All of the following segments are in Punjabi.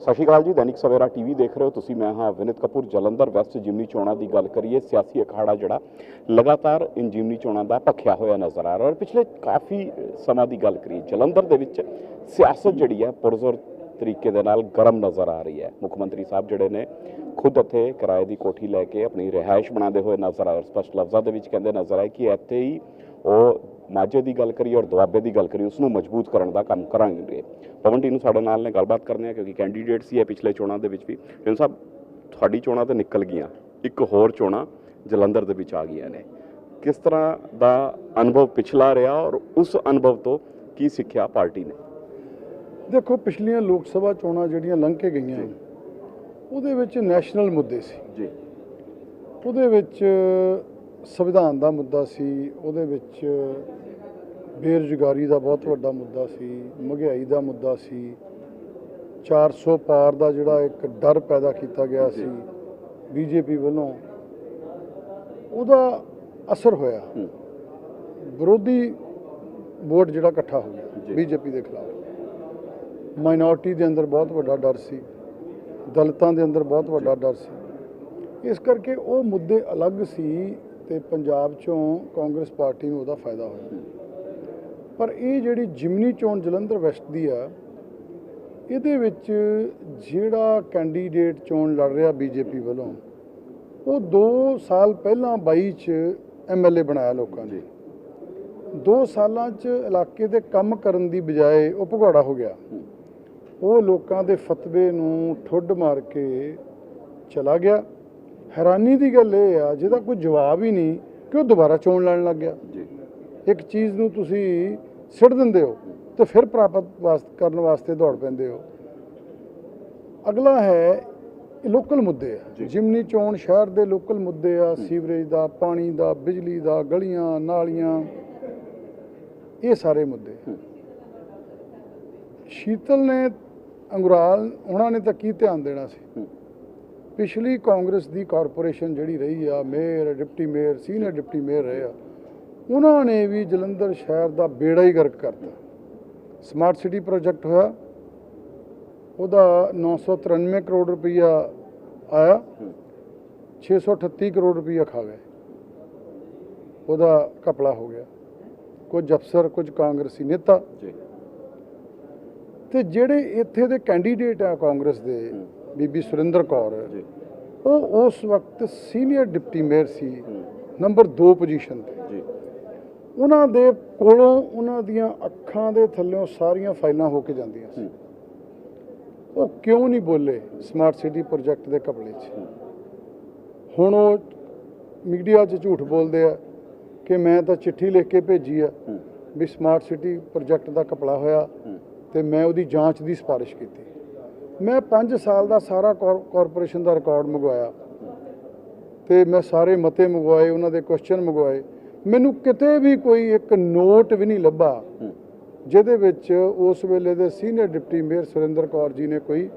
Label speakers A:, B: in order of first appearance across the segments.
A: ਸਤਿ ਸ਼੍ਰੀ ਅਕਾਲ ਜੀ, ਦੈਨਿਕ ਸਵੇਰਾ ਟੀਵੀ ਦੇਖ ਰਹੇ ਹੋ ਤੁਸੀਂ, ਮੈਂ ਹਾਂ ਵਿਨਿਤ ਕਪੂਰ। ਜਲੰਧਰ ਵੈਸਟ ਜਿਮਨੀ ਚੋਣਾਂ ਦੀ ਗੱਲ ਕਰੀਏ, ਸਿਆਸੀ ਅਖਾੜਾ ਜਿਹੜਾ ਲਗਾਤਾਰ ਇਨ ਜਿਮਨੀ ਚੋਣਾਂ ਦਾ ਭਖਿਆ ਹੋਇਆ ਨਜ਼ਰ ਆ ਰਿਹਾ। ਔਰ ਪਿਛਲੇ ਕਾਫੀ ਸਮਾਂ ਦੀ ਗੱਲ ਕਰੀਏ, ਜਲੰਧਰ ਦੇ ਵਿੱਚ ਸਿਆਸਤ ਜਿਹੜੀ ਹੈ, ਪੁਰਜ਼ੋਰ ਤਰੀਕੇ ਦੇ ਨਾਲ ਗਰਮ ਨਜ਼ਰ ਆ ਰਹੀ ਹੈ। ਮੁੱਖ ਮੰਤਰੀ ਸਾਹਿਬ ਜਿਹੜੇ ਨੇ, ਖੁਦ ਇੱਥੇ ਕਿਰਾਏ ਦੀ ਕੋਠੀ ਲੈ ਕੇ ਆਪਣੀ ਰਿਹਾਇਸ਼ ਬਣਾਉਂਦੇ ਹੋਏ ਨਜ਼ਰ ਆਏ। ਔਰ ਸਪਸ਼ਟ ਲਫ਼ਜ਼ਾਂ ਦੇ ਵਿੱਚ ਕਹਿੰਦੇ ਨਜ਼ਰ ਆਏ ਕਿ ਇੱਥੇ ਹੀ ਉਹ ਮਾਝੇ ਦੀ ਗੱਲ ਕਰੀਏ ਔਰ ਦੁਆਬੇ ਦੀ ਗੱਲ ਕਰੀਏ ਉਸ ਨੂੰ ਮਜ਼ਬੂਤ ਕਰਨ ਦਾ ਕੰਮ ਕਰਾਂਗੇ। ਪਵਨ ਟੀ ਨੂੰ ਸਾਡੇ ਨਾਲ ਨੇ ਗੱਲਬਾਤ ਕਰਨੀ ਹੈ ਕਿਉਂਕਿ ਕੈਂਡੀਡੇਟ ਸੀ ਇਹ ਪਿਛਲੇ ਚੋਣਾਂ ਦੇ ਵਿੱਚ ਵੀ। ਢਿੰਨ ਸਾਹਿਬ ਤੁਹਾਡੀ ਚੋਣਾਂ ਤੇ ਨਿਕਲ ਗਈਆਂ। ਇੱਕ ਹੋਰ ਚੋਣਾਂ ਜਲੰਧਰ ਦੇ ਵਿੱਚ ਆ ਗਈਆਂ ਨੇ। ਕਿਸ ਤਰ੍ਹਾਂ ਦਾ ਅਨੁਭਵ ਪਿਛਲਾ ਰਿਹਾ ਔਰ ਉਸ ਅਨੁਭਵ ਤੋਂ ਕੀ ਸਿੱਖਿਆ ਪਾਰਟੀ ਨੇ?
B: ਦੇਖੋ ਪਿਛਲੀਆਂ ਲੋਕ ਸਭਾ ਚੋਣਾਂ ਜਿਹੜੀਆਂ ਲੰਘ ਕੇ ਗਈਆਂ। ਉਹਦੇ ਵਿੱਚ ਨੈਸ਼ਨਲ ਮੁੱਦੇ ਸੀ।
A: ਜੀ।
B: ਉਹਦੇ ਵਿੱਚ ਸੰਵਿਧਾਨ ਦਾ ਮੁੱਦਾ ਸੀ ਉਹਦੇ ਵਿੱਚ ਬੇਰੁਜ਼ਗਾਰੀ ਦਾ ਬਹੁਤ ਵੱਡਾ ਮੁੱਦਾ ਸੀ ਮਹਿੰਗਾਈ ਦਾ ਮੁੱਦਾ ਸੀ 400 ਪਾਰ ਦਾ ਜਿਹੜਾ ਇੱਕ ਡਰ ਪੈਦਾ ਕੀਤਾ ਗਿਆ ਸੀ ਬੀਜੇਪੀ ਵੱਲੋਂ ਉਹਦਾ ਅਸਰ ਹੋਇਆ। ਵਿਰੋਧੀ ਵੋਟ ਜਿਹੜਾ ਇਕੱਠਾ ਹੋ ਗਿਆ। ਬੀਜੇਪੀ ਦੇ ਖਿਲਾਫ। ਮਾਈਨੋਰਟੀ ਦੇ ਅੰਦਰ ਬਹੁਤ ਵੱਡਾ ਡਰ ਸੀ ਦਲਿਤਾਂ ਦੇ ਅੰਦਰ ਬਹੁਤ ਵੱਡਾ ਡਰ ਸੀ। ਇਸ ਕਰਕੇ ਉਹ ਮੁੱਦੇ ਅਲੱਗ ਸੀ ਤੇ ਪੰਜਾਬ ਚੋਂ ਕਾਂਗਰਸ ਪਾਰਟੀ ਨੂੰ ਉਹਦਾ ਫਾਇਦਾ ਹੋਇਆ। ਪਰ ਇਹ ਜਿਹੜੀ ਜਿਮਨੀ ਚੋਣ ਜਲੰਧਰ ਵੈਸਟ ਦੀ ਆ, ਇਹਦੇ ਵਿੱਚ ਜਿਹੜਾ ਕੈਂਡੀਡੇਟ ਚੋਣ ਲੜ ਰਿਹਾ ਬੀਜੇਪੀ ਵੱਲੋਂ, ਉਹ 2 ਸਾਲ ਪਹਿਲਾਂ 22 ਚ ਐਮਐਲਏ ਬਣਾਇਆ ਲੋਕਾਂ ਨੇ। 2 ਸਾਲਾਂ ਚ ਇਲਾਕੇ ਦੇ ਕੰਮ ਕਰਨ ਦੀ ਬਜਾਏ ਉਹ ਭਗੌੜਾ ਹੋ ਗਿਆ। ਉਹ ਲੋਕਾਂ ਦੇ ਫਤਵੇ ਨੂੰ ਠੁੱਡ ਮਾਰ ਕੇ ਚਲਾ ਗਿਆ। ਹੈਰਾਨੀ ਦੀ ਗੱਲ ਇਹ ਆ ਜਿਹਦਾ ਕੋਈ ਜਵਾਬ ਹੀ ਨਹੀਂ ਕਿ ਉਹ ਦੁਬਾਰਾ ਚੋਣ ਲੜਨ ਲੱਗ ਗਿਆ।
A: ਜੀ।
B: ਇੱਕ ਚੀਜ਼ ਨੂੰ ਤੁਸੀਂ ਸਿੱਟ ਦਿੰਦੇ ਹੋ ਤੇ ਫਿਰ ਪ੍ਰਾਪਤ ਕਰਨ ਵਾਸਤੇ ਦੌੜ ਪੈਂਦੇ ਹੋ। ਅਗਲਾ ਹੈ ਲੋਕਲ ਮੁੱਦੇ ਆ। ਜਿਮਨੀ ਚੋਣ ਸ਼ਹਿਰ ਦੇ ਲੋਕਲ ਮੁੱਦੇ ਆ ਸੀਵਰੇਜ ਦਾ ਪਾਣੀ ਦਾ ਬਿਜਲੀ ਦਾ ਗਲੀਆਂ ਨਾਲੀਆਂ ਇਹ ਸਾਰੇ ਮੁੱਦੇ। ਸ਼ੀਤਲ ਨੇ ਅੰਗੁਰਾਲ ਉਹਨਾਂ ਨੇ ਤਾਂ ਕੀ ਧਿਆਨ ਦੇਣਾ ਸੀ। ਪਿਛਲੀ ਕਾਂਗਰਸ ਦੀ ਕਾਰਪੋਰੇਸ਼ਨ ਜਿਹੜੀ ਰਹੀ ਆ mayor deputy mayor senior deputy mayor ਰਹੇ ਆ ਉਹਨਾਂ ਨੇ ਵੀ ਜਲੰਧਰ ਸ਼ਹਿਰ ਦਾ ਬੇੜਾ ਹੀ ਗਰਕ ਕਰਤਾ ਸਮਾਰਟ ਸਿਟੀ ਪ੍ਰੋਜੈਕਟ ਹੋਇਆ ਉਹਦਾ 993 ਕਰੋੜ ਰੁਪਈਆ ਆਇਆ
A: ਹੂੰ।
B: 638 ਕਰੋੜ ਰੁਪਈਆ ਖਾ ਗਏ ਉਹਦਾ ਕਪੜਾ ਹੋ ਗਿਆ ਕੁਝ ਅਫਸਰ ਕੁਝ ਕਾਂਗਰਸੀ ਨੇਤਾ ਤੇ ਜਿਹੜੇ ਇੱਥੇ ਦੇ ਕੈਂਡੀਡੇਟ ਆ ਕਾਂਗਰਸ ਦੇ। ਬੀਬੀ ਸੁਰਿੰਦਰ ਕੌਰ ਉਹ ਉਸ ਵਕਤ ਸੀਨੀਅਰ ਡਿਪਟੀ ਮੇਅਰ ਸੀ। ਨੰਬਰ 2 ਪੋਜੀਸ਼ਨ ਤੇ
A: ਜੀ
B: ਉਹਨਾਂ ਦੇ ਕੋਲੋਂ ਉਹਨਾਂ ਦੀਆਂ ਅੱਖਾਂ ਦੇ ਥੱਲੇੋਂ ਸਾਰੀਆਂ ਫਾਈਲਾਂ ਹੋ ਕੇ ਜਾਂਦੀਆਂ ਸੀ। ਉਹ ਕਿਉਂ ਨਹੀਂ ਬੋਲੇ ਸਮਾਰਟ ਸਿਟੀ ਪ੍ਰੋਜੈਕਟ ਦੇ ਕਬਲੇ 'ਚ। ਹੁਣ ਉਹ ਮੀਡੀਆ 'ਚ ਝੂਠ ਬੋਲਦੇ ਆ ਕਿ ਮੈਂ ਤਾਂ ਚਿੱਠੀ ਲਿਖ ਕੇ ਭੇਜੀ ਆ। ਵੀ ਸਮਾਰਟ ਸਿਟੀ ਪ੍ਰੋਜੈਕਟ ਦਾ ਕਪੜਾ ਹੋਇਆ। ਤੇ ਮੈਂ ਉਹਦੀ ਜਾਂਚ ਦੀ ਸਿਫਾਰਿਸ਼ ਕੀਤੀ ਮੈਂ 5 ਸਾਲ ਦਾ ਸਾਰਾ ਕਾਰ- ਕਾਰਪੋਰੇਸ਼ਨ ਦਾ ਰਿਕਾਰਡ ਮੰਗਵਾਇਆ। ਤੇ ਮੈਂ ਸਾਰੇ ਮਤੇ ਮੰਗਵਾਏ ਉਹਨਾਂ ਦੇ ਕੁਐਸਚਨ ਮੰਗਵਾਏ। ਮੈਨੂੰ ਕਿਤੇ ਵੀ ਕੋਈ ਇੱਕ ਨੋਟ ਵੀ ਨਹੀਂ ਲੱਭਾ। ਜਿਹਦੇ ਵਿੱਚ ਉਸ ਵੇਲੇ ਦੇ senior deputy mayor Surinder Kaur ji ਨੇ ਕੋਈ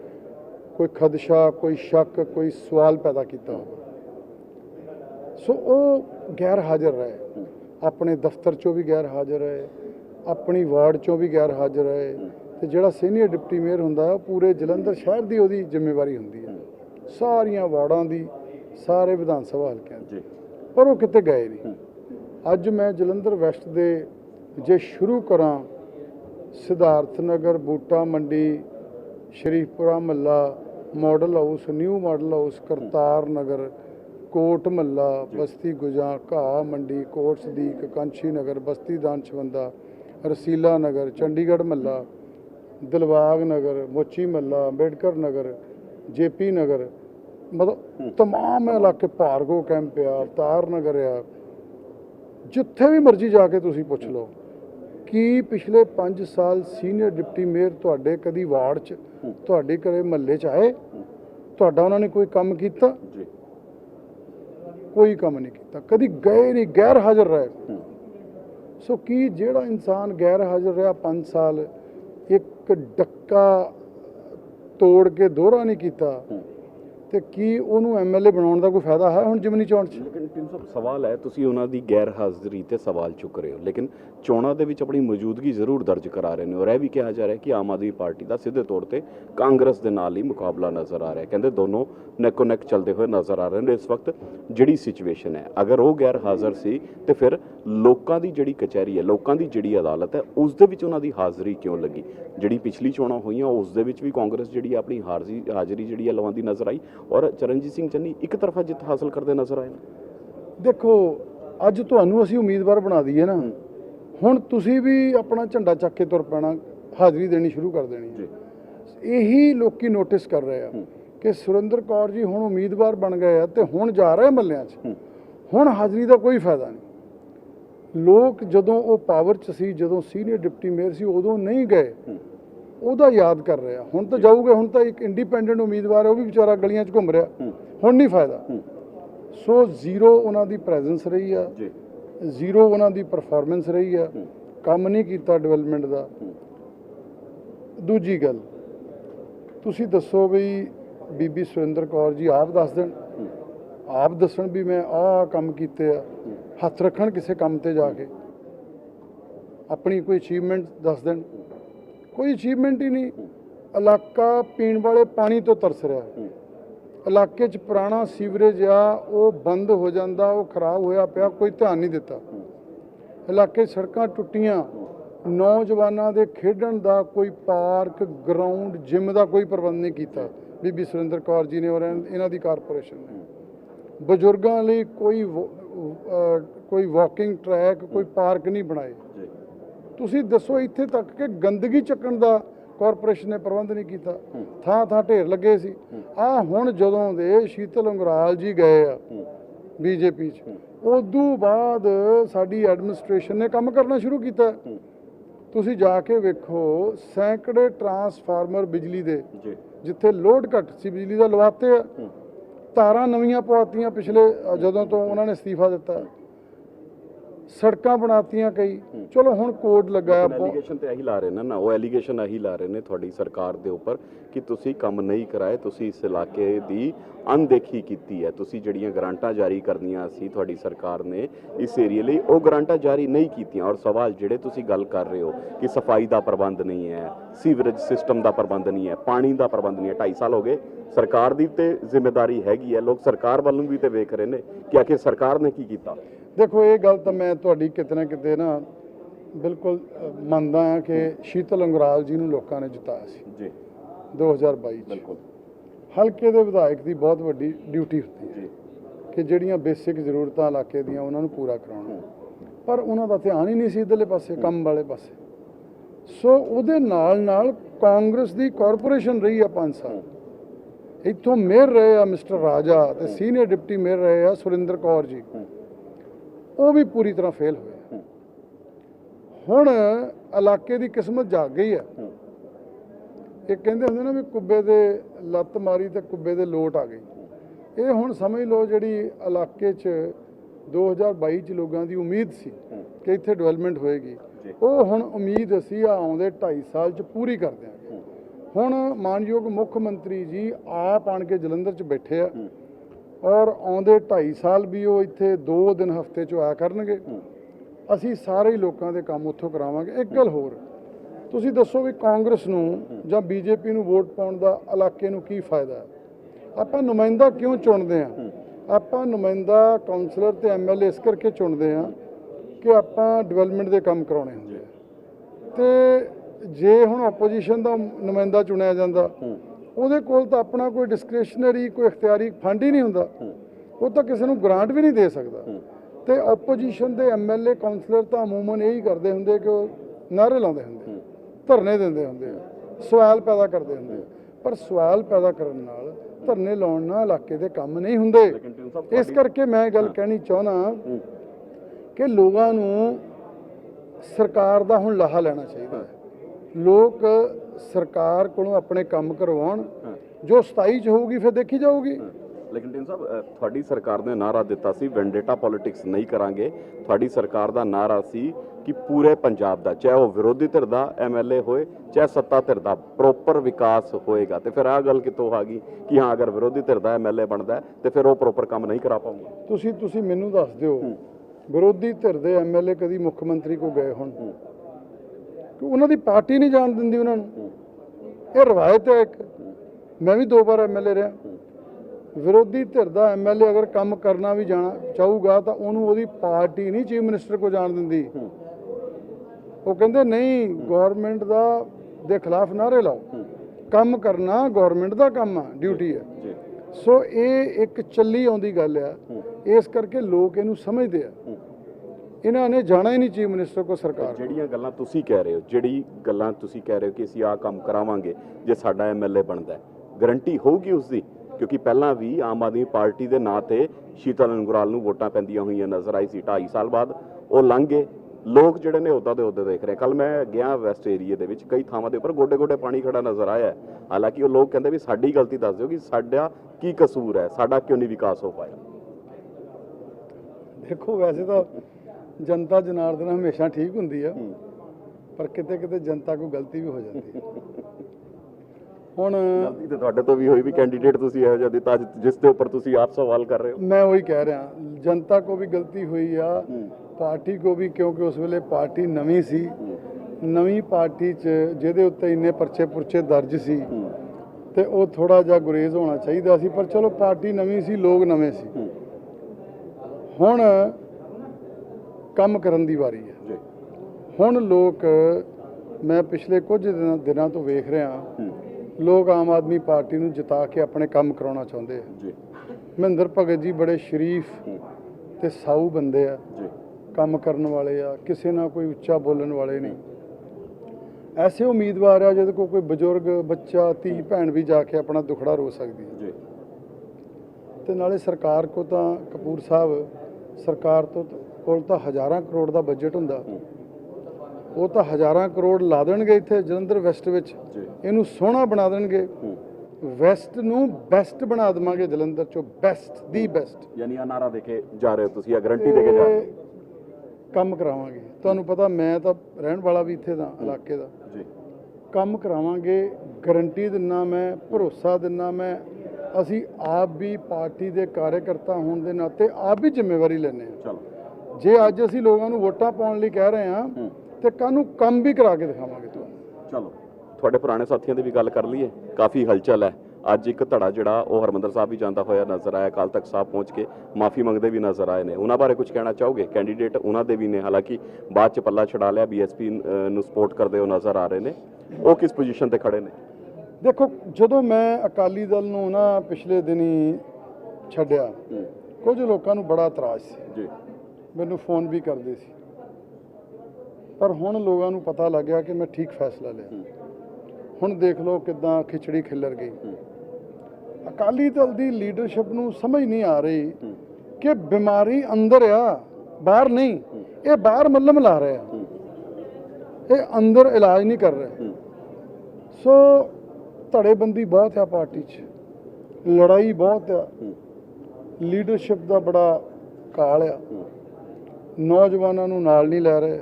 B: ਕੋਈ ਖਦਸ਼ਾ ਕੋਈ ਸ਼ੱਕ ਕੋਈ ਸਵਾਲ ਪੈਦਾ ਕੀਤਾ ਹੋਵੇ। ਸੋ ਉਹ ਗੈਰ ਹਾਜ਼ਰ ਰਹੇ ਆਪਣੇ ਦਫ਼ਤਰ 'ਚੋਂ ਵੀ ਗੈਰ ਹਾਜ਼ਰ ਰਹੇ। ਆਪਣੀ ਵਾਰਡ 'ਚੋਂ ਵੀ ਗੈਰ ਹਾਜ਼ਰ ਰਹੇ ਤੇ ਜਿਹੜਾ ਸੀਨੀਅਰ ਡਿਪਟੀ ਮੇਅਰ ਹੁੰਦਾ ਉਹ ਪੂਰੇ ਜਲੰਧਰ ਸ਼ਹਿਰ ਦੀ ਉਹਦੀ ਜ਼ਿੰਮੇਵਾਰੀ ਹੁੰਦੀ ਹੈ। ਸਾਰੀਆਂ ਵਾਰਡਾਂ ਦੀ ਸਾਰੇ ਵਿਧਾਨ ਸਭਾ ਹਲਕਿਆਂ ਦੀ। ਪਰ ਉਹ ਕਿਤੇ ਗਏ ਨਹੀਂ। ਅੱਜ ਮੈਂ ਜਲੰਧਰ ਵੈਸਟ ਦੇ ਜੇ ਸ਼ੁਰੂ ਕਰਾਂ ਸਿਧਾਰਥ ਨਗਰ ਬੂਟਾ ਮੰਡੀ ਸ਼ਰੀਫਪੁਰਾ ਮੱਲਾ Model House New Model House Kartar Nagar Kot Malla Basti Guja Ghah Mandi ਕੋਟ ਸਦੀਕ ਕਾਂਛੀ ਨਗਰ ਬਸਤੀ ਦਾਨਸ਼ਵੰਦਾ ਰਸੀਲਾ ਨਗਰ ਚੰਡੀਗੜ੍ਹ ਮੱਲਾ ਦਿਲਬਾਗ ਨਗਰ ਮੋਚੀ ਮੱਲਾ ਅੰਬੇਡਕਰ ਨਗਰ ਜੇਪੀ ਨਗਰ ਮਤਲਬ ਤਮਾਮ ਇਲਾਕੇ ਭਾਰਗੋ ਕੈਂਪ ਆ ਅਵਤਾਰ ਨਗਰ ਆ। ਜਿੱਥੇ ਵੀ ਮਰਜ਼ੀ ਜਾ ਕੇ ਤੁਸੀਂ ਪੁੱਛ ਲਓ। ਕੀ ਪਿਛਲੇ 5 ਸਾਲ ਸੀਨੀਅਰ ਡਿਪਟੀ ਮੇਅਰ ਤੁਹਾਡੇ ਕਦੀ ਵਾਰਡ 'ਚ ਤੁਹਾਡੇ ਘਰੇ ਮਹੱਲੇ 'ਚ ਆਏ? ਤੁਹਾਡਾ ਉਹਨਾਂ ਨੇ ਕੋਈ ਕੰਮ ਕੀਤਾ?
A: ਜੀ।
B: ਕੋਈ ਕੰਮ ਨਹੀਂ ਕੀਤਾ। ਕਦੀ ਗਏ ਨਹੀਂ ਗੈਰ ਹਾਜ਼ਰ ਰਹੇ। ਸੋ ਕੀ ਜਿਹੜਾ ਇਨਸਾਨ ਗੈਰ ਹਾਜ਼ਰ ਰਿਹਾ 5 ਸਾਲ ਇੱਕ ਡੱਕਾ ਤੋੜ ਕੇ ਦੋਹਰਾ ਨਹੀਂ ਕੀਤਾ। ਤੇ ਕੀ ਉਹਨੂੰ ਐਮਐਲਏ ਬਣਾਉਣ ਦਾ ਕੋਈ ਫਾਇਦਾ ਹੈ ਹੁਣ ਜਿਮਨੀ ਚੋਣ 'ਚ?
A: ਲੇਕਿਨ ਟਿੰਨ ਸਾਹਿਬ, ਸਵਾਲ ਹੈ, ਤੁਸੀਂ ਉਹਨਾਂ ਦੀ ਗੈਰ ਹਾਜ਼ਰੀ ਤੇ ਸਵਾਲ ਚੁੱਕ ਰਹੇ ਹੋ। ਲੇਕਿਨ ਚੋਣਾਂ ਦੇ ਵਿੱਚ ਆਪਣੀ ਮੌਜੂਦਗੀ ਜ਼ਰੂਰ ਦਰਜ ਕਰਾ ਰਹੇ ਨੇ ਔਰ ਇਹ ਵੀ ਕਿਹਾ ਜਾ ਰਿਹਾ ਕਿ ਆਮ ਆਦਮੀ ਪਾਰਟੀ ਦਾ ਸਿੱਧੇ ਤੌਰ ਤੇ ਕਾਂਗਰਸ ਦੇ ਨਾਲ ਹੀ ਮੁਕਾਬਲਾ ਨਜ਼ਰ ਆ ਰਿਹਾ ਕਹਿੰਦੇ ਦੋਨੋਂ ਨੈਕੋ ਨੈਕ ਚੱਲਦੇ ਹੋਏ ਨਜ਼ਰ ਆ ਰਹੇ ਨੇ। ਇਸ ਵਕਤ ਜਿਹੜੀ ਸਿਚੁਏਸ਼ਨ ਹੈ, ਅਗਰ ਉਹ ਗੈਰ ਹਾਜ਼ਰ ਸੀ, ਤੇ ਫਿਰ ਲੋਕਾਂ ਦੀ ਜਿਹੜੀ ਕਚਹਿਰੀ ਹੈ, ਲੋਕਾਂ ਦੀ ਜਿਹੜੀ ਅਦਾਲਤ ਹੈ, ਉਸ ਦੇ ਵਿੱਚ ਉਹਨਾਂ ਦੀ ਹਾਜ਼ਰੀ ਕਿਉਂ ਲੱਗੀ? ਜਿਹੜੀ ਪਿਛਲੀ ਚੋਣਾਂ ਹੋਈਆਂ, ਉਸ ਦੇ ਵਿੱਚ ਵੀ ਕਾਂਗਰਸ ਜਿਹੜੀ ਹੈ ਆਪਣੀ ਹਾਜ਼ਰੀ ਹਾਜ਼ਰੀ ਜਿਹੜੀ ਹੈ ਲਵਾਉਂਦੀ ਨਜ਼ਰ ਆਈ ਔਰ ਚਰਨਜੀਤ ਸਿੰਘ ਚੰਨੀ ਇੱਕ ਤਰਫਾ ਜਿੱਤ ਹਾਸਲ ਕਰਦੇ ਨਜ਼ਰ ਆਏ ਨੇ।
B: ਦੇਖੋ ਅੱਜ ਤੁਹਾਨੂੰ ਅਸੀਂ ਉਮੀਦਵਾਰ ਬਣਾ ਦਈਏ ਨਾ। ਹੁਣ ਤੁਸੀਂ ਵੀ ਆਪਣਾ ਝੰਡਾ ਚੱਕ ਕੇ ਤੁਰ ਪੈਣਾ ਹਾਜ਼ਰੀ ਦੇਣੀ ਸ਼ੁਰੂ ਕਰ ਦੇਣੀ ਹੈ। ਇਹੀ ਲੋਕੀ ਨੋਟਿਸ ਕਰ ਰਹੇ ਆ ਕਿ ਸੁਰਿੰਦਰ ਕੌਰ ਜੀ ਹੁਣ ਉਮੀਦਵਾਰ ਬਣ ਗਏ ਆ ਤੇ ਹੁਣ ਜਾ ਰਹੇ ਮੱਲਿਆਂ 'ਚ। ਹੁਣ ਹਾਜ਼ਰੀ ਦਾ ਕੋਈ ਫਾਇਦਾ ਨਹੀਂ। ਲੋਕ ਜਦੋਂ ਉਹ ਪਾਵਰ 'ਚ ਸੀ ਜਦੋਂ ਸੀਨੀਅਰ ਡਿਪਟੀ ਮੇਅਰ ਸੀ ਉਦੋਂ ਨਹੀਂ ਗਏ। ਉਹਦਾ ਯਾਦ ਕਰ ਰਹੇ। ਹੁਣ ਤਾਂ ਜਾਊਗੇ ਹੁਣ ਤਾਂ ਇੱਕ ਇੰਡੀਪੈਂਡੈਂਟ ਉਮੀਦਵਾਰ ਹੈ ਉਹ ਵੀ ਵਿਚਾਰਾ ਗਲੀਆਂ 'ਚ ਘੁੰਮ ਰਿਹਾ। ਹੁਣ ਨਹੀਂ ਫਾਇਦਾ। ਸੋ ਜ਼ੀਰੋ ਉਹਨਾਂ ਦੀ ਪ੍ਰੈਜ਼ੈਂਸ ਰਹੀ ਆ।
A: ਜੀ।
B: ਜ਼ੀਰੋ ਉਹਨਾਂ ਦੀ ਪਰਫਾਰਮੈਂਸ ਰਹੀ ਆ। ਕੰਮ ਨਹੀਂ ਕੀਤਾ ਡਿਵੈਲਪਮੈਂਟ ਦਾ। ਦੂਜੀ ਗੱਲ ਤੁਸੀਂ ਦੱਸੋ ਵੀ ਬੀਬੀ ਸੁਰਿੰਦਰ ਕੌਰ ਜੀ ਆਪ ਦੱਸ ਦੇਣ। ਆਪ ਦੱਸਣ ਵੀ ਮੈਂ ਆਹ ਕੰਮ ਕੀਤੇ ਆ। ਹੱਥ ਰੱਖਣ ਕਿਸੇ ਕੰਮ ਤੇ ਜਾ ਕੇ। ਆਪਣੀ ਕੋਈ ਅਚੀਵਮੈਂਟ ਦੱਸ ਦੇਣ। ਕੋਈ ਅਚੀਵਮੈਂਟ ਹੀ ਨਹੀਂ। ਇਲਾਕਾ ਪੀਣ ਵਾਲੇ ਪਾਣੀ ਤੋਂ ਤਰਸ ਰਿਹਾ। ਇਲਾਕੇ 'ਚ ਪੁਰਾਣਾ ਸੀਵਰੇਜ ਆ, ਉਹ ਬੰਦ ਹੋ ਜਾਂਦਾ, ਉਹ ਖਰਾਬ ਹੋਇਆ ਪਿਆ, ਕੋਈ ਧਿਆਨ ਨਹੀਂ ਦਿੱਤਾ। ਇਲਾਕੇ ਸੜਕਾਂ ਟੁੱਟੀਆਂ। ਨੌਜਵਾਨਾਂ ਦੇ ਖੇਡਣ ਦਾ ਕੋਈ ਪਾਰਕ ਗਰਾਊਂਡ ਜਿਮ ਦਾ ਕੋਈ ਪ੍ਰਬੰਧ ਨਹੀਂ ਕੀਤਾ। ਬੀਬੀ ਸੁਰਿੰਦਰ ਕੌਰ ਜੀ ਨੇ ਔਰ ਇਹਨਾਂ ਦੀ ਕਾਰਪੋਰੇਸ਼ਨ ਨੇ। ਬਜ਼ੁਰਗਾਂ ਲਈ ਕੋਈ ਕੋਈ ਵਾਕਿੰਗ ਟਰੈਕ ਕੋਈ ਪਾਰਕ ਨਹੀਂ ਬਣਾਏ। ਤੁਸੀਂ ਦੱਸੋ ਇੱਥੇ ਤੱਕ ਕਿ ਗੰਦਗੀ ਚੱਕਣ ਦਾ ਕਾਰਪੋਰੇਸ਼ਨ ਨੇ ਪ੍ਰਬੰਧ ਨਹੀਂ ਕੀਤਾ। ਥਾਂ ਥਾਂ ਢੇਰ ਲੱਗੇ ਸੀ। ਆ ਹੁਣ ਜਦੋਂ ਦੇ ਸ਼ੀਤਲ ਅੰਗਰਾਲ ਜੀ ਗਏ ਆ ਬੀਜੇਪੀ ਚ ਉਦੋਂ ਬਾਅਦ ਸਾਡੀ ਐਡਮਿਨਿਸਟ੍ਰੇਸ਼ਨ ਨੇ ਕੰਮ ਕਰਨਾ ਸ਼ੁਰੂ ਕੀਤਾ। ਤੁਸੀਂ ਜਾ ਕੇ ਵੇਖੋ ਸੈਂਕੜੇ ਟਰਾਂਸਫਾਰਮਰ ਬਿਜਲੀ ਦੇ ਜਿੱਥੇ ਲੋਡ ਘੱਟ ਸੀ ਬਿਜਲੀ ਦਾ ਲਵਾਤੇ ਆ। ਤਾਰਾਂ ਨਵੀਆਂ ਪਵਾਤੀਆਂ ਪਿਛਲੇ ਜਦੋਂ ਤੋਂ ਉਹਨਾਂ ਨੇ ਅਸਤੀਫਾ ਦਿੱਤਾ। ਸੜਕਾਂ ਬਣਾਤੀਆਂ ਕਈ। ਚਲੋ ਹੁਣ ਕੋਡ ਲਗਾਇਆ
A: ਐਲੀਗੇਸ਼ਨ ਤੇ ਇਹੀ ਲਾ ਰਹੇ ਨੇ ਨਾ ਉਹ ਐਲੀਗੇਸ਼ਨ ਇਹੀ ਲਾ ਰਹੇ ਨੇ ਤੁਹਾਡੀ ਸਰਕਾਰ ਦੇ ਉੱਪਰ ਕਿ ਤੁਸੀਂ ਕੰਮ ਨਹੀਂ ਕਰਾਏ ਤੁਸੀਂ ਇਸ ਇਲਾਕੇ ਦੀ ਅਣਦੇਖੀ ਕੀਤੀ ਹੈ। ਤੁਸੀਂ ਜਿਹੜੀਆਂ ਗ੍ਰਾਂਟਾਂ ਜਾਰੀ ਕਰਨੀਆਂ ਸੀ ਤੁਹਾਡੀ ਸਰਕਾਰ ਨੇ ਇਸ ਏਰੀਏ ਲਈ ਉਹ ਗ੍ਰਾਂਟਾਂ ਜਾਰੀ ਨਹੀਂ ਕੀਤੀਆਂ। ਔਰ ਸਵਾਲ ਜਿਹੜੇ ਤੁਸੀਂ ਗੱਲ ਕਰ ਰਹੇ ਹੋ ਕਿ ਸਫ਼ਾਈ ਦਾ ਪ੍ਰਬੰਧ ਨਹੀਂ ਹੈ ਸੀਵਰੇਜ ਸਿਸਟਮ ਦਾ ਪ੍ਰਬੰਧ ਨਹੀਂ ਹੈ ਪਾਣੀ ਦਾ ਪ੍ਰਬੰਧ ਨਹੀਂ ਹੈ 2.5 ਸਾਲ ਹੋ ਗਏ ਸਰਕਾਰ ਦੀ ਤੇ ਜ਼ਿੰਮੇਵਾਰੀ ਹੈਗੀ ਹੈ। ਲੋਕ ਸਰਕਾਰ ਵੱਲ ਵੀ ਤੇ ਵੇਖ ਰਹੇ ਨੇ ਕਿ ਆਖਿਰ ਸਰਕਾਰ ਨੇ ਕੀ ਕੀਤਾ।
B: ਦੇਖੋ ਇਹ ਗੱਲ ਤਾਂ ਮੈਂ ਤੁਹਾਡੀ ਕਿਤੇ ਨਾ ਕਿਤੇ ਨਾ ਬਿਲਕੁਲ ਮੰਨਦਾ ਹਾਂ ਕਿ ਸ਼ੀਤਲ ਅੰਗਰਾਲ ਜੀ ਨੂੰ ਲੋਕਾਂ ਨੇ ਜਿਤਾਇਆ ਸੀ।
A: ਜੀ।
B: 2022 ਚ।
A: ਬਿਲਕੁਲ।
B: ਹਲਕੇ ਦੇ ਵਿਧਾਇਕ ਦੀ ਬਹੁਤ ਵੱਡੀ ਡਿਊਟੀ ਹੁੰਦੀ ਹੈ
A: ਜੀ।
B: ਕਿ ਜਿਹੜੀਆਂ ਬੇਸਿਕ ਜ਼ਰੂਰਤਾਂ ਇਲਾਕੇ ਦੀਆਂ ਉਹਨਾਂ ਨੂੰ ਪੂਰਾ ਕਰਾਉਣਾ। ਪਰ ਉਹਨਾਂ ਦਾ ਧਿਆਨ ਹੀ ਨਹੀਂ ਸੀ ਇਧਰਲੇ ਪਾਸੇ ਕੰਮ ਵਾਲੇ ਪਾਸੇ। ਸੋ ਉਹਦੇ ਨਾਲ ਨਾਲ ਕਾਂਗਰਸ ਦੀ ਕਾਰਪੋਰੇਸ਼ਨ ਰਹੀ ਆ 5 ਸਾਲ। ਇੱਥੋਂ ਮੇਅਰ ਰਹੇ ਆ ਮਿਸਟਰ ਰਾਜਾ ਤੇ ਸੀਨੀਅਰ ਡਿਪਟੀ ਮੇਅਰ ਰਹੇ ਆ ਸੁਰਿੰਦਰ ਕੌਰ ਜੀ। ਉਹ ਵੀ ਪੂਰੀ ਤਰ੍ਹਾਂ ਫੇਲ ਹੋਏ ਹੁਣ ਇਲਾਕੇ ਦੀ ਕਿਸਮਤ ਜਾਗ ਗਈ ਆ। ਇਹ ਕਹਿੰਦੇ ਹੁੰਦੇ ਨਾ ਵੀ ਕੁੱਬੇ ਦੇ ਲੱਤ ਮਾਰੀ ਤੇ ਕੁੱਬੇ ਦੇ ਲੋਟ ਆ ਗਈ। ਇਹ ਹੁਣ ਸਮਝ ਲਓ ਜਿਹੜੀ ਇਲਾਕੇ 'ਚ 2022 ਚ ਲੋਕਾਂ ਦੀ ਉਮੀਦ ਸੀ ਕਿ ਇੱਥੇ ਡਿਵੈਲਪਮੈਂਟ ਹੋਏਗੀ। ਉਹ ਹੁਣ ਉਮੀਦ ਅਸੀਂ ਆਉਂਦੇ 2.5 ਸਾਲ 'ਚ ਪੂਰੀ ਕਰ ਦਿਆਂਗੇ। ਹੁਣ ਮਾਨਯੋਗ ਮੁੱਖ ਮੰਤਰੀ ਜੀ ਆਪ ਆਣ ਕੇ ਜਲੰਧਰ 'ਚ ਬੈਠੇ ਆ। ਔਰ ਆਉਂਦੇ 2.5 ਸਾਲ ਵੀ ਉਹ ਇੱਥੇ 2 ਦਿਨ ਹਫ਼ਤੇ 'ਚ ਆਇਆ ਕਰਨਗੇ। ਅਸੀਂ ਸਾਰੇ ਲੋਕਾਂ ਦੇ ਕੰਮ ਉੱਥੋਂ ਕਰਾਵਾਂਗੇ। ਇੱਕ ਗੱਲ ਹੋਰ, ਤੁਸੀਂ ਦੱਸੋ ਵੀ ਕਾਂਗਰਸ ਨੂੰ ਜਾਂ ਬੀਜੇਪੀ ਨੂੰ ਵੋਟ ਪਾਉਣ ਦਾ ਇਲਾਕੇ ਨੂੰ ਕੀ ਫਾਇਦਾ ਆਪਾਂ ਨੁਮਾਇੰਦਾ ਕਿਉਂ ਚੁਣਦੇ ਆ ਆਪਾਂ ਨੁਮਾਇੰਦਾ ਕਾਉਂਸਲਰ ਤੇ ਐਮਐਲਏ ਇਸ ਕਰਕੇ ਚੁਣਦੇ ਆ ਕਿ ਆਪਾਂ ਡਿਵੈਲਪਮੈਂਟ ਦੇ ਕੰਮ ਕਰਾਉਣੇ ਹੁੰਦੇ ਆ। ਤੇ ਜੇ ਹੁਣ ਆਪੋਜੀਸ਼ਨ ਦਾ ਨੁਮਾਇੰਦਾ ਚੁਣਿਆ ਜਾਂਦਾ ਉਹਦੇ ਕੋਲ ਤਾਂ ਆਪਣਾ ਕੋਈ ਡਿਸਕ੍ਰਿਸ਼ਨਰੀ ਕੋਈ ਇਖਤਿਆਰੀ ਫੰਡ ਹੀ ਨਹੀਂ ਹੁੰਦਾ। ਉਹ ਤਾਂ ਕਿਸੇ ਨੂੰ ਗ੍ਰਾਂਟ ਵੀ ਨਹੀਂ ਦੇ ਸਕਦਾ। ਤੇ ਆਪੋਜੀਸ਼ਨ ਦੇ ਐਮਐਲਏ ਕਾਉਂਸਲਰ ਤਾਂ ਅਮੂਮਨ ਇਹੀ ਕਰਦੇ ਹੁੰਦੇ ਕਿ ਉਹ ਨਾਅਰੇ ਲਾਉਂਦੇ ਹੁੰਦੇ ਧਰਨੇ ਦਿੰਦੇ ਹੁੰਦੇ ਸਵਾਲ ਪੈਦਾ ਕਰਦੇ ਹੁੰਦੇ ਪਰ ਸਵਾਲ ਪੈਦਾ ਕਰਨ ਨਾਲ ਧਰਨੇ ਲਾਉਣ ਨਾਲ ਇਲਾਕੇ ਦੇ ਕੰਮ ਨਹੀਂ ਹੁੰਦੇ। ਇਸ ਕਰਕੇ ਮੈਂ ਇਹ ਗੱਲ ਕਹਿਣੀ ਚਾਹੁੰਦਾ ਕਿ ਲੋਕਾਂ ਨੂੰ ਸਰਕਾਰ ਦਾ ਹੁਣ ਲਾਹਾ ਲੈਣਾ ਚਾਹੀਦਾ ਹੈ। ਲੋਕ ਸਰਕਾਰ ਕੋਲੋਂ ਆਪਣੇ ਕੰਮ ਕਰਵਾਉਣ ਜੋ 27 ਚ ਹੋਊਗੀ ਫਿਰ ਦੇਖੀ ਜਾਊਗੀ।
A: ਲੇਕਿਨ ਟਿੰਨ ਸਾਹਿਬ ਤੁਹਾਡੀ ਸਰਕਾਰ ਨੇ ਨਾਰਾ ਦਿੱਤਾ ਸੀ ਵੈਂਡੇਟਾ ਪੋਲਿਟਿਕਸ ਨਹੀਂ ਕਰਾਂਗੇ। ਤੁਹਾਡੀ ਸਰਕਾਰ ਦਾ ਨਾਰਾ ਸੀ ਕਿ ਪੂਰੇ ਪੰਜਾਬ ਦਾ ਚਾਹੇ ਉਹ ਵਿਰੋਧੀ ਧਿਰ ਦਾ ਐਮਐਲਏ ਹੋਏ ਚਾਹੇ ਸੱਤਾ ਧਿਰ ਦਾ ਪ੍ਰੋਪਰ ਵਿਕਾਸ ਹੋਏਗਾ। ਤੇ ਫਿਰ ਆਹ ਗੱਲ ਕਿਤੋਂ ਆ ਗਈ ਕਿ ਹਾਂ ਅਗਰ ਵਿਰੋਧੀ ਧਿਰ ਦਾ ਐਮਐਲਏ ਬਣਦਾ ਤੇ ਫਿਰ ਉਹ ਪ੍ਰੋਪਰ ਕੰਮ ਨਹੀਂ ਕਰਾ ਪਾਉਂਗਾ।
B: ਤੁਸੀਂ ਤੁਸੀਂ ਮੈਨੂੰ ਦੱਸ ਦਿਓ ਵਿਰੋਧੀ ਧਿਰ ਦੇ ਐਮਐਲਏ ਕਦੀ ਮੁੱਖ ਮੰਤਰੀ ਕੋ ਗਏ ਹੋਣ? ਕਿ ਉਹਨਾਂ ਦੀ ਪਾਰਟੀ ਨਹੀਂ ਜਾਣ ਦਿੰਦੀ ਉਹਨਾਂ ਨੂੰ। ਇਹ ਰਵਾਇਤ ਹੈ ਇੱਕ। ਮੈਂ ਵੀ ਦੋ ਵਾਰ ਐਮਐਲਏ ਰਿਹਾ। ਵਿਰੋਧੀ ਧਿਰ ਦਾ ਐਮਐਲਏ ਅਗਰ ਕੰਮ ਕਰਨਾ ਵੀ ਜਾਣਾ ਚਾਹੂਗਾ ਤਾਂ ਉਹਨੂੰ ਉਹਦੀ ਪਾਰਟੀ ਨਹੀਂ ਚੀਫ ਮਿਨਿਸਟਰ ਕੋ ਜਾਣ ਦਿੰਦੀ। ਉਹ ਕਹਿੰਦੇ ਨਹੀਂ ਗਵਰਨਮੈਂਟ ਦਾ ਦੇ ਖਿਲਾਫ ਨਾਰੇ ਲਾਓ। ਕੰਮ ਕਰਨਾ ਗਵਰਨਮੈਂਟ ਦਾ ਕੰਮ ਆ ਡਿਊਟੀ ਹੈ। ਸੋ ਇਹ ਇੱਕ ਚੱਲੀ ਆਉਂਦੀ ਗੱਲ ਆ। ਇਸ ਕਰਕੇ ਲੋਕ ਇਹਨੂੰ ਸਮਝਦੇ ਆ। ਇਹਨਾਂ ਨੇ ਜਾਣਾ ਹੀ ਨਹੀਂ ਚੀਫ ਮਿਨਿਸਟਰ ਕੋ ਸਰਕਾਰ
A: ਜਿਹੜੀਆਂ ਗੱਲਾਂ ਤੁਸੀਂ ਕਹਿ ਰਹੇ ਹੋ ਜਿਹੜੀ ਗੱਲਾਂ ਤੁਸੀਂ ਕਹਿ ਰਹੇ ਹੋ ਕਿ ਅਸੀਂ ਆਹ ਕੰਮ ਕਰਾਵਾਂਗੇ ਜੇ ਸਾਡਾ ਐਮਐਲਏ ਬਣਦਾ ਹੈ ਗਰੰਟੀ ਹੋਊਗੀ ਉਸ ਦੀ? ਕਿਉਂਕਿ ਪਹਿਲਾਂ ਵੀ ਆਮ ਆਦਮੀ ਪਾਰਟੀ ਦੇ ਨਾਂ ਤੇ ਸ਼ੀਤਲ ਅੰਗਰਾਲ ਨੂੰ ਵੋਟਾਂ ਪੈਂਦੀਆਂ ਹੋਈਆਂ ਨਜ਼ਰ ਆਈ ਸੀ 2.5 ਸਾਲ ਬਾਅਦ ਉਹ ਲੰਘ ਗਏ। ਲੋਕ ਜਿਹੜੇ ਨੇ ਉਦਾਂ ਦੇ ਉਦਾਂ ਦੇਖ ਰਹੇ। ਕੱਲ ਮੈਂ ਗਿਆ ਵੈਸਟ ਏਰੀਏ ਦੇ ਵਿੱਚ ਕਈ ਥਾਵਾਂ ਦੇ ਉੱਪਰ ਗੋਡੇ ਗੋਡੇ ਪਾਣੀ ਖੜਾ ਨਜ਼ਰ ਆਇਆ। ਹਾਲਾਂਕਿ ਉਹ ਲੋਕ ਕਹਿੰਦੇ ਵੀ ਸਾਡੀ ਗਲਤੀ ਦੱਸ ਦਿਓ ਕਿ ਸਾਡਾ ਕੀ ਕਸੂਰ ਹੈ ਸਾਡਾ ਕਿਉਂ ਨਹੀਂ ਵਿਕਾਸ ਹੋ ਪਾਇਆ?
B: ਦੇਖੋ ਵੈਸੇ ਤਾਂ ਜਨਤਾ ਜਨਾਰਦਨ ਹਮੇਸ਼ਾ ਠੀਕ ਹੁੰਦੀ ਆ। ਪਰ ਕਿਤੇ ਕਿਤੇ ਜਨਤਾ ਕੋਈ ਗਲਤੀ ਵੀ ਹੋ ਜਾਂਦੀ ਹੈ ਹੁਣ
A: ਗਲਤੀ ਤੇ ਤੁਹਾਡੇ ਤੋਂ ਵੀ ਹੋਈ ਵੀ ਕੈਂਡੀਡੇਟ ਤੁਸੀਂ ਇਹੋ ਜਿਹਾ ਦਿੱਤਾ ਜਿਸ ਦੇ ਉੱਪਰ ਤੁਸੀਂ ਆਪ ਸਵਾਲ ਕਰ ਰਹੇ ਹੋ।
B: ਮੈਂ ਉਹੀ ਕਹਿ ਰਿਹਾ ਜਨਤਾ ਕੋ ਵੀ ਗਲਤੀ ਹੋਈ ਆ ਪਾਰਟੀ ਕੋ ਵੀ ਕਿਉਂਕਿ ਉਸ ਵੇਲੇ ਪਾਰਟੀ ਨਵੀਂ ਸੀ। ਨਵੀਂ ਪਾਰਟੀ 'ਚ ਜਿਹਦੇ ਉੱਤੇ ਇੰਨੇ ਪਰਚੇ ਪੁਰਚੇ ਦਰਜ ਸੀ। ਤੇ ਉਹ ਥੋੜਾ ਜਿਹਾ ਗੁਰੇਜ਼ ਹੋਣਾ ਚਾਹੀਦਾ ਸੀ ਪਰ ਚਲੋ ਪਾਰਟੀ ਨਵੀਂ ਸੀ ਲੋਕ ਨਵੇਂ ਸੀ। ਹੁਣ ਕੰਮ ਕਰਨ ਦੀ ਵਾਰੀ ਹੈ। ਹੁਣ ਲੋਕ ਮੈਂ ਪਿਛਲੇ ਕੁਝ ਦਿਨਾਂ ਤੋਂ ਵੇਖ ਰਿਹਾ ਲੋਕ ਆਮ ਆਦਮੀ ਪਾਰਟੀ ਨੂੰ ਜਿਤਾ ਕੇ ਆਪਣੇ ਕੰਮ ਕਰਾਉਣਾ ਚਾਹੁੰਦੇ ਆ।
A: ਜੀ।
B: ਮਹਿੰਦਰ ਭਗਤ ਜੀ ਬੜੇ ਸ਼ਰੀਫ ਤੇ ਸਾਊ ਬੰਦੇ ਆ।
A: ਜੀ।
B: ਕੰਮ ਕਰਨ ਵਾਲੇ ਆ ਕਿਸੇ ਨਾਲ ਕੋਈ ਉੱਚਾ ਬੋਲਣ ਵਾਲੇ ਨਹੀਂ। ਐਸੇ ਉਮੀਦਵਾਰ ਆ ਜਿਹਦੇ ਕੋਲ ਕੋਈ ਬਜ਼ੁਰਗ ਬੱਚਾ ਧੀ ਭੈਣ ਵੀ ਜਾ ਕੇ ਆਪਣਾ ਦੁਖੜਾ ਰੋ ਸਕਦੀ ਹੈ।
A: ਜੀ।
B: ਤੇ ਨਾਲੇ ਸਰਕਾਰ ਕੋ ਤਾਂ ਕਪੂਰ ਸਾਹਿਬ ਸਰਕਾਰ ਤਾਂ- ਕੋਲ ਤਾਂ ਹਜ਼ਾਰਾਂ ਕਰੋੜ ਦਾ ਬਜਟ ਹੁੰਦਾ। ਉਹ ਤਾਂ ਹਜ਼ਾਰਾਂ ਕਰੋੜ ਲਾ ਦੇਣਗੇ ਇੱਥੇ ਜਲੰਧਰ ਵੈਸਟ ਵਿੱਚ। ਇਹਨੂੰ ਸੋਹਣਾ ਬਣਾ ਦੇਣਗੇ। ਵੈਸਟ ਨੂੰ ਬੈਸਟ ਬਣਾ ਦੇਵਾਂਗੇ ਜਲੰਧਰ ਚੋਂ। ਬੈਸਟ ਦੀ ਬੈਸਟ
A: ਯਾਨੀ ਆ ਨਾਰਾ ਦੇ ਕੇ ਜਾ ਰਹੇ ਹੋ ਤੁਸੀਂ ਆ ਗਾਰੰਟੀ ਦੇ ਕੇ ਜਾ ਰਹੇ
B: ਕੰਮ ਕਰਾਵਾਂਗੇ। ਤੁਹਾਨੂੰ ਪਤਾ ਮੈਂ ਤਾਂ ਰਹਿਣ ਵਾਲਾ ਵੀ ਇੱਥੇ ਦਾ ਇਲਾਕੇ ਦਾ।
A: ਜੀ।
B: ਕੰਮ ਕਰਾਵਾਂਗੇ ਗਰੰਟੀ ਦਿੰਨਾ ਮੈਂ ਭਰੋਸਾ ਦਿੰਨਾ ਮੈਂ। ਅਸੀਂ ਆਪ ਵੀ ਪਾਰਟੀ ਦੇ ਕਾਰਜਕਰਤਾ ਹੋਣ ਦੇ ਨਾਤੇ ਆਪ ਵੀ ਜ਼ਿੰਮੇਵਾਰੀ ਲੈਂਦੇ ਹਾਂ।
A: ਚਲੋ।
B: ਜੇ ਅੱਜ ਅਸੀਂ ਲੋਕਾਂ ਨੂੰ ਵੋਟਾਂ ਪਾਉਣ ਲਈ ਕਹਿ ਰਹੇ ਹਾਂ ਤੇ ਕੱਲ੍ਹ ਨੂੰ ਕੰਮ ਵੀ ਕਰਾ ਕੇ ਦਿਖਾਵਾਂਗੇ ਤੁਹਾਨੂੰ।
A: ਚਲੋ ਤੁਹਾਡੇ ਪੁਰਾਣੇ ਸਾਥੀਆਂ ਦੀ ਵੀ ਗੱਲ ਕਰ ਲਈਏ ਕਾਫੀ ਹਲਚਲ ਹੈ। ਅੱਜ ਇੱਕ ਧੜਾ ਜਿਹੜਾ ਉਹ ਹਰਮੰਦਰ ਸਾਹਿਬ ਵੀ ਜਾਂਦਾ ਹੋਇਆ ਨਜ਼ਰ ਆਇਆ ਕੱਲ ਤੱਕ ਸਾਹਿਬ ਪਹੁੰਚ ਕੇ ਮਾਫੀ ਮੰਗਦੇ ਵੀ ਨਜ਼ਰ ਆਏ ਨੇ। ਉਹਨਾਂ ਬਾਰੇ ਕੁਝ ਕਹਿਣਾ ਚਾਹੋਗੇ? ਕੈਂਡੀਡੇਟ ਉਹਨਾਂ ਦੇ ਵੀ ਨੇ ਹਾਲਾਂਕਿ ਬਾਅਦ ਚ ਪੱਲਾ ਛਡਾ ਲਿਆ ਬੀਐਸਪੀ ਨੂੰ ਸਪੋਰਟ ਕਰਦੇ ਹੋ ਨਜ਼ਰ ਆ ਰਹੇ ਨੇ। ਉਹ ਕਿਸ ਪੋਜੀਸ਼ਨ ਤੇ ਖੜੇ ਨੇ?
B: ਦੇਖੋ ਜਦੋਂ ਮੈਂ ਅਕਾਲੀ ਦਲ ਨੂੰ ਨਾ ਪਿਛਲੇ ਦਿਨੀ ਛੱਡਿਆ ਕੁਝ ਲੋਕਾਂ ਨੂੰ ਬੜਾ ਇਤਰਾਜ਼ ਸੀ।
A: ਜੀ।
B: ਮੈਨੂੰ ਫੋਨ ਵੀ ਕਰਦੇ ਸੀ। ਪਰ ਹੁਣ ਲੋਕਾਂ ਨੂੰ ਪਤਾ ਲੱਗ ਗਿਆ ਕਿ ਮੈਂ ਠੀਕ ਫੈਸਲਾ ਲਿਆ। ਹੁਣ ਦੇਖ ਲਓ ਕਿਦਾਂ ਖਿਚੜੀ ਖਿੱਲਰ ਗਈ। ਅਕਾਲੀ ਦਲ ਦੀ ਲੀਡਰਸ਼ਿਪ ਨੂੰ ਸਮਝ ਨਹੀਂ ਆ ਰਹੀ ਕਿ ਬਿਮਾਰੀ ਅੰਦਰ ਆ ਬਾਹਰ ਨਹੀਂ। ਇਹ ਬਾਹਰ ਮੱਲਮ ਲਾ ਰਿਹਾ। ਇਹ ਅੰਦਰ ਇਲਾਜ ਨਹੀਂ ਕਰ ਰਿਹਾ। ਸੋ ਧੜੇਬੰਦੀ ਬਹੁਤ ਆ ਪਾਰਟੀ 'ਚ। ਲੜਾਈ ਬਹੁਤ ਆ। ਲੀਡਰਸ਼ਿਪ ਦਾ ਬੜਾ ਕਾਲ ਆ। ਨੌਜਵਾਨਾਂ ਨੂੰ ਨਾਲ ਨਹੀਂ ਲੈ ਰਹੇ।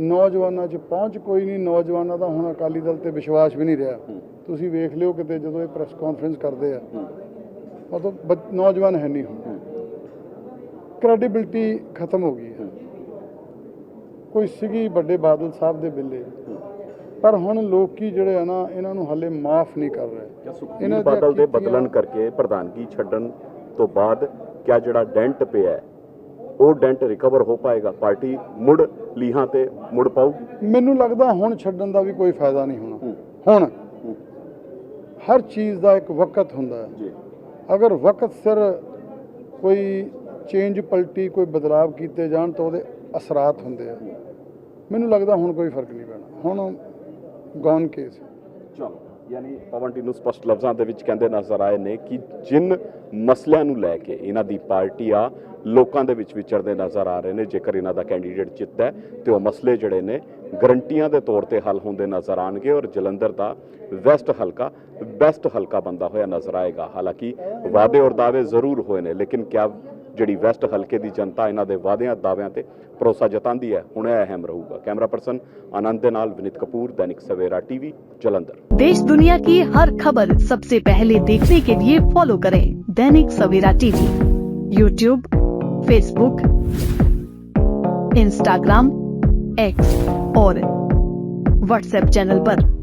B: ਨੌਜਵਾਨਾਂ 'ਚ ਪਹੁੰਚ ਕੋਈ ਨਹੀਂ। ਨੌਜਵਾਨਾਂ ਦਾ ਹੁਣ ਅਕਾਲੀ ਦਲ ਤੇ ਵਿਸ਼ਵਾਸ ਵੀ ਨਹੀਂ ਰਿਹਾ। ਤੁਸੀਂ ਵੇਖ ਲਿਓ ਕਿਤੇ ਜਦੋਂ ਇਹ ਪ੍ਰੈਸ ਕਾਨਫਰੰਸ ਕਰਦੇ ਆ। ਮਤਲਬ ਨੌਜਵਾਨ ਹੈ ਨਹੀਂ ਹੁਣ। ਕ੍ਰੈਡੀਬਿਲਟੀ ਖਤਮ ਹੋ ਗਈ ਹੈ। ਕੋਈ ਸੀਗੀ ਵੱਡੇ ਬਾਦਲ ਸਾਹਿਬ ਦੇ ਬਿੱਲੇ। ਪਰ ਹੁਣ ਲੋਕੀ ਜਿਹੜੇ ਆ ਨਾ ਇਹਨਾਂ ਨੂੰ ਹੱਲੇ ਮਾਫ ਨਹੀਂ ਕਰ ਰਹੇ। ਇਹਨਾਂ
A: ਬਾਦਲ ਦੇ ਬਦਲਣ ਕਰਕੇ ਪ੍ਰਧਾਨਗੀ ਛੱਡਣ ਤੋਂ ਬਾਅਦ ਕਿਆ ਜਿਹੜਾ ਡੈਂਟ ਪਿਆ ਹੈ? ਉਹ ਡੈਂਟ ਰਿਕਵਰ ਹੋ ਪਾਏਗਾ। ਪਾਰਟੀ ਮੁੜ ਲੀਹਾਂ ਤੇ ਮੁੜ ਪਾਊਗੀ
B: ਮੈਨੂੰ ਲੱਗਦਾ ਹੁਣ ਛੱਡਣ ਦਾ ਵੀ ਕੋਈ ਫਾਇਦਾ ਨਹੀਂ ਹੋਣਾ। ਹੁਣ ਹਰ ਚੀਜ਼ ਦਾ ਇੱਕ ਵਕਤ ਹੁੰਦਾ ਹੈ।
A: ਜੀ।
B: ਅਗਰ ਵਕਤ ਸਿਰ ਕੋਈ ਚੇਂਜ ਪਲਟੀ ਕੋਈ ਬਦਲਾਵ ਕੀਤੇ ਜਾਣ ਤਾਂ ਉਹਦੇ ਅਸਰਾਤ ਹੁੰਦੇ ਆ। ਮੈਨੂੰ ਲੱਗਦਾ ਹੁਣ ਕੋਈ ਫ਼ਰਕ ਨਹੀਂ ਪੈਣਾ। ਹੁਣ ਗੌਨ ਕੇਸ
A: ਚਲੋ। ਯਾਨੀ ਪਵਨ ਟੀਨੂ ਸਪਸ਼ਟ ਲਫ਼ਜ਼ਾਂ ਦੇ ਵਿੱਚ ਕਹਿੰਦੇ ਨਜ਼ਰ ਆਏ ਨੇ ਕਿ ਜਿਨ ਮਸਲਿਆਂ ਨੂੰ ਲੈ ਕੇ ਇਹਨਾਂ ਦੀ ਪਾਰਟੀ ਆ, ਲੋਕਾਂ ਦੇ ਵਿੱਚ ਵਿਚਰਦੇ ਨਜ਼ਰ ਆ ਰਹੇ ਨੇ, ਜੇਕਰ ਇਹਨਾਂ ਦਾ ਕੈਂਡੀਡੇਟ ਜਿੱਤਦਾ ਹੈ, ਤੇ ਉਹ ਮਸਲੇ ਜਿਹੜੇ ਨੇ ਗਰੰਟੀਆਂ ਦੇ ਤੌਰ ਤੇ ਹੱਲ ਹੁੰਦੇ ਨਜ਼ਰ ਆਣਗੇ ਔਰ ਜਲੰਧਰ ਦਾ ਵੈਸਟ ਹਲਕਾ ਬੈਸਟ ਹਲਕਾ ਬੰਦਾ ਹੋਇਆ ਨਜ਼ਰ ਆਏਗਾ। ਹਾਲਾਂਕਿ ਵਾਅਦੇ ਔਰ ਦਾਅਵੇ ਜ਼ਰੂਰ ਹੋਏ ਨੇ, ਲੇਕਿਨ ਕਿਆ ਜਿਹੜੀ ਵੈਸਟ ਹਲਕੇ ਦੀ ਜਨਤਾ ਇਹਨਾਂ ਦੇ ਵਾਅਦਿਆਂ ਦਾਅਵਿਆਂ ਤੇ ਭਰੋਸਾ ਜਤਾਉਂਦੀ ਹੈ ਹੁਣ ਇਹ ਅਹਿਮ ਰਹੂਗਾ ਕੈਮਰਾ ਪਰਸਨ ਆਨੰਦ ਦੇ ਨਾਲ ਵਿਨੀਤ ਕਪੂਰ ਦੈਨਿਕ ਸਵੇਰਾ ਟੀਵੀ ਜਲੰਧਰ
C: देश दुनिया की हर खबर सबसे पहले देखने के लिए फॉलो करें Dainik Savera TV YouTube Facebook Instagram X और व्हाट्सएप चैनल पर।